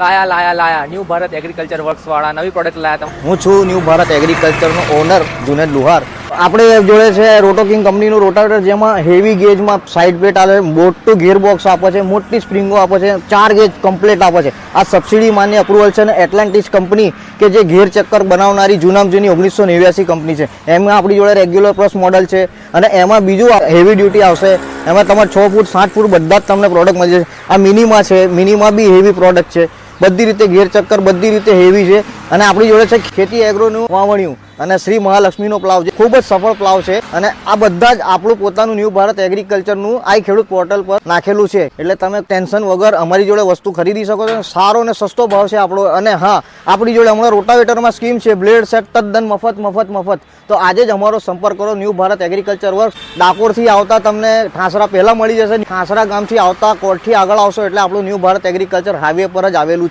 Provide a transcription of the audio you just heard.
લાયા લાયા લાયા. ન્યૂ ભારત એગ્રીકલ્ચર વર્ક્સ વાળા, નવી પ્રોડક્ટ લાયા તમે. હું છું ન્યૂ ભારત એગ્રીકલ્ચરનો ઓનર જુનેદ લુહાર. આપણે જોડે છે રોટો કિંગ કંપનીનું રોટાવેટર જેમાં હેવી ગેજમાં સાઇડ પ્લેટ આવે મોટું ગેર બોક્સ આપે છે, મોટી સ્પ્રિંગો આપે છે, ચાર ગેજ કમ્પ્લેટ આપે છે. આ સબસિડી માન્ય અપ્રુવલ છે અને એટલાન્ટિસ કંપની કે જે ઘેર ચક્કર બનાવનારી જૂનામ જૂની ઓગણીસો નેવ્યાસી કંપની છે. એમાં આપણી જોડે રેગ્યુલર પ્લસ મોડલ છે અને એમાં બીજું હેવી ડ્યુટી આવશે. એમાં તમારે છ ફૂટ, સાત ફૂટ બધા જ તમને પ્રોડક્ટ મળી જશે. આ મિનીમાં છે મિનીમાં બી હેવી પ્રોડક્ટ છે. બધી રીતે ગેરચક્કર બધી રીતે હેવી છે. અને આપણી જોડે છે ખેતી એગ્રોનું વાવણિયું. અને શ્રી મહાલક્ષ્મીનો પ્લાવ છે ખૂબ જ સફળ પ્લાવ છે અને આ બધા જ આપણું પોતાનું ન્યૂ ભારત એગ્રીકલ્ચરનું આ ખેડૂત પોર્ટલ પર નાખેલું છે. એટલે તમે ટેન્શન વગર અમારી જોડે વસ્તુ ખરીદી શકો છો સારો અને સસ્તો ભાવ છે આપણો અને હા, આપણી જોડે હમણાં રોટાવેટરમાં સ્કીમ છે, બ્લેડ સેટ, તદ્દન મફત મફત મફત. તો આજે જ અમારો સંપર્ક કરો ન્યૂ ભારત એગ્રીકલ્ચર વર્ક ડાકોરથી આવતા તમને ઠાસરા પહેલાં મળી જશે. ઠાસરા ગામથી આવતા કોર્ટથી આગળ આવશો એટલે આપણું ન્યૂ ભારત એગ્રીકલ્ચર હાઈવે પર જ આવેલું છે.